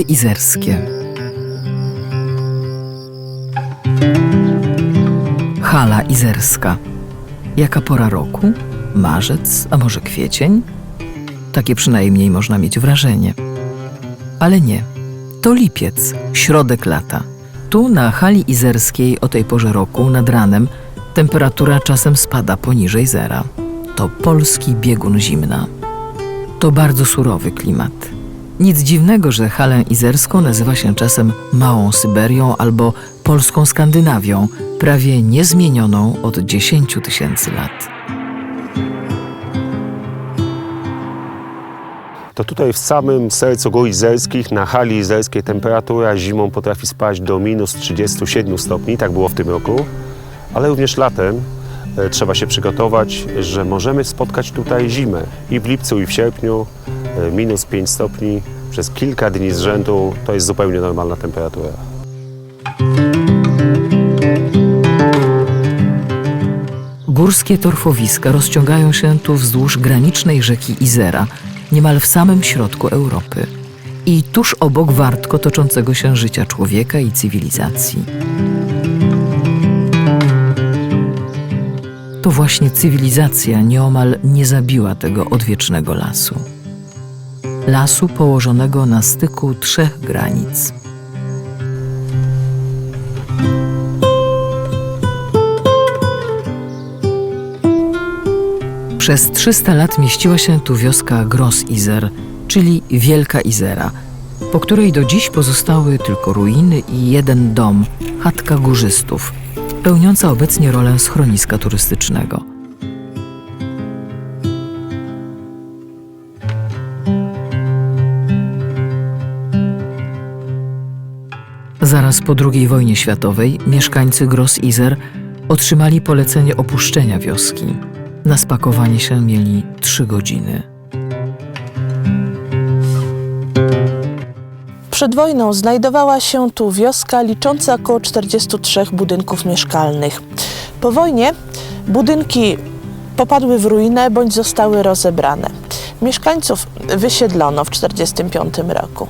Izerskie. Hala Izerska. Jaka pora roku? Marzec, a może kwiecień? Takie przynajmniej można mieć wrażenie. Ale nie. To lipiec, środek lata. Tu na hali izerskiej o tej porze roku nad ranem temperatura czasem spada poniżej zera. To polski biegun zimna. To bardzo surowy klimat. Nic dziwnego, że halę izerską nazywa się czasem Małą Syberią albo Polską Skandynawią, prawie niezmienioną od 10 tysięcy lat. To tutaj w samym sercu gór izerskich, na hali izerskiej temperatura zimą potrafi spaść do minus 37 stopni, tak było w tym roku, ale również latem e, trzeba się przygotować, że możemy spotkać tutaj zimę i w lipcu i w sierpniu minus 5 stopni przez kilka dni z rzędu to jest zupełnie normalna temperatura. Górskie torfowiska rozciągają się tu wzdłuż granicznej rzeki Izera, niemal w samym środku Europy i tuż obok wartko toczącego się życia człowieka i cywilizacji. To właśnie cywilizacja nieomal nie zabiła tego odwiecznego lasu. Lasu położonego na styku trzech granic. Przez 300 lat mieściła się tu wioska Gros-Izer, czyli Wielka Izera, po której do dziś pozostały tylko ruiny i jeden dom, chatka górzystów, pełniąca obecnie rolę schroniska turystycznego. Zaraz po II wojnie światowej mieszkańcy Gros-Izer otrzymali polecenie opuszczenia wioski. Na spakowanie się mieli trzy godziny. Przed wojną znajdowała się tu wioska licząca około 43 budynków mieszkalnych. Po wojnie budynki popadły w ruinę bądź zostały rozebrane. Mieszkańców wysiedlono w 1945 roku.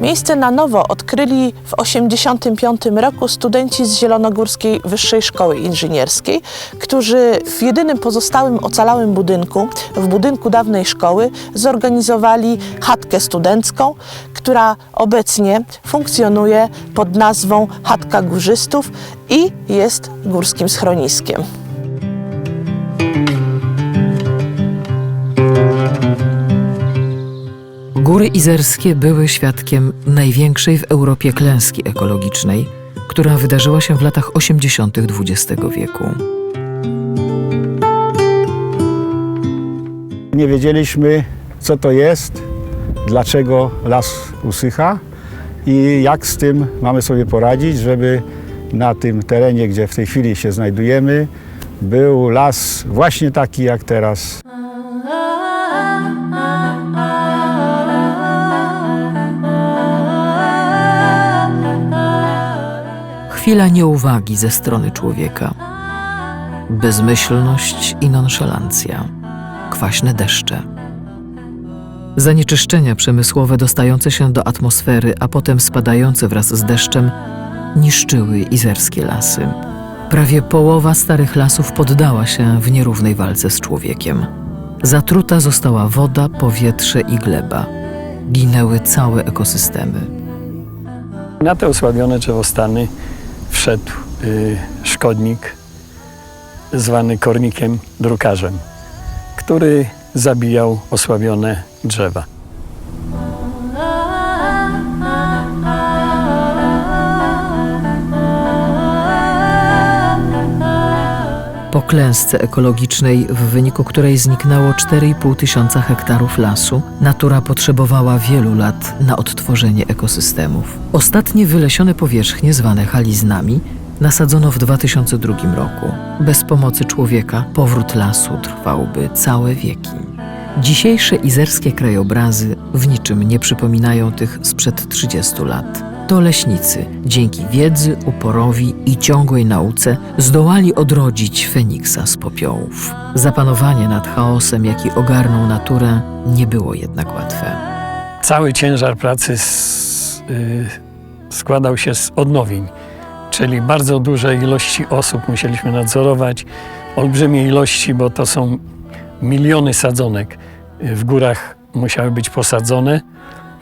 Miejsce na nowo odkryli w 1985 roku studenci z Zielonogórskiej Wyższej Szkoły Inżynierskiej, którzy w jedynym pozostałym ocalałym budynku, w budynku dawnej szkoły, zorganizowali chatkę studencką, która obecnie funkcjonuje pod nazwą Chatka Górzystów i jest górskim schroniskiem. Góry Izerskie były świadkiem największej w Europie klęski ekologicznej, która wydarzyła się w latach 80. XX wieku. Nie wiedzieliśmy, co to jest, dlaczego las usycha i jak z tym mamy sobie poradzić, żeby na tym terenie, gdzie w tej chwili się znajdujemy, był las właśnie taki jak teraz. Chwila nieuwagi ze strony człowieka. Bezmyślność i nonszalancja. Kwaśne deszcze. Zanieczyszczenia przemysłowe dostające się do atmosfery, a potem spadające wraz z deszczem, niszczyły izerskie lasy. Prawie połowa starych lasów poddała się w nierównej walce z człowiekiem. Zatruta została woda, powietrze i gleba. Ginęły całe ekosystemy. Na te osłabione drzewostany wszedł y, szkodnik zwany kornikiem drukarzem, który zabijał osłabione drzewa. Klęsce ekologicznej, w wyniku której zniknęło 4,5 tysiąca hektarów lasu, natura potrzebowała wielu lat na odtworzenie ekosystemów. Ostatnie wylesione powierzchnie, zwane haliznami, nasadzono w 2002 roku. Bez pomocy człowieka powrót lasu trwałby całe wieki. Dzisiejsze izerskie krajobrazy w niczym nie przypominają tych sprzed 30 lat. To leśnicy, dzięki wiedzy, uporowi i ciągłej nauce, zdołali odrodzić Feniksa z popiołów. Zapanowanie nad chaosem, jaki ogarnął naturę, nie było jednak łatwe. Cały ciężar pracy s- y, składał się z odnowień, czyli bardzo duże ilości osób musieliśmy nadzorować, olbrzymie ilości, bo to są miliony sadzonek y, w górach musiały być posadzone,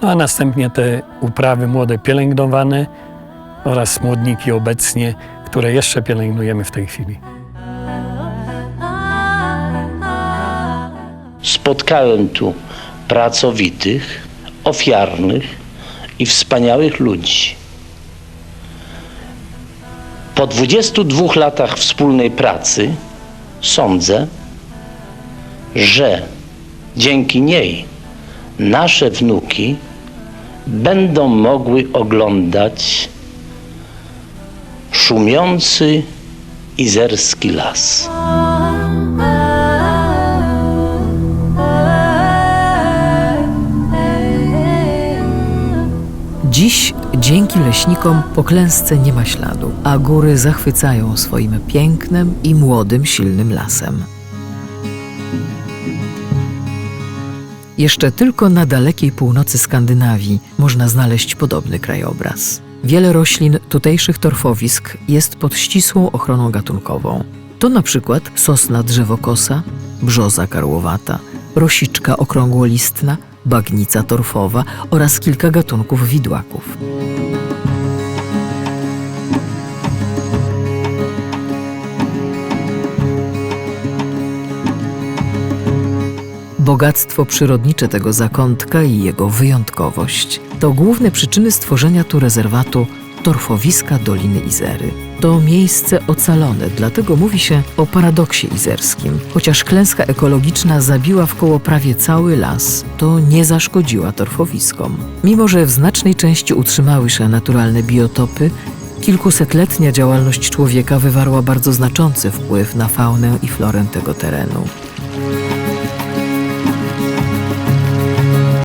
no a następnie te uprawy młode pielęgnowane oraz młodniki obecnie, które jeszcze pielęgnujemy w tej chwili. Spotkałem tu pracowitych, ofiarnych i wspaniałych ludzi. Po 22 latach wspólnej pracy sądzę, że dzięki niej nasze wnuki będą mogły oglądać szumiący izerski las. Dziś dzięki leśnikom po klęsce nie ma śladu, a góry zachwycają swoim pięknem i młodym, silnym lasem. Jeszcze tylko na dalekiej północy Skandynawii można znaleźć podobny krajobraz. Wiele roślin tutejszych torfowisk jest pod ścisłą ochroną gatunkową. To na przykład sosna drzewokosa, brzoza karłowata, rosiczka okrągłolistna, bagnica torfowa oraz kilka gatunków widłaków. Bogactwo przyrodnicze tego zakątka i jego wyjątkowość to główne przyczyny stworzenia tu rezerwatu torfowiska Doliny Izery. To miejsce ocalone, dlatego mówi się o paradoksie izerskim. Chociaż klęska ekologiczna zabiła w koło prawie cały las, to nie zaszkodziła torfowiskom. Mimo, że w znacznej części utrzymały się naturalne biotopy, kilkusetletnia działalność człowieka wywarła bardzo znaczący wpływ na faunę i florę tego terenu.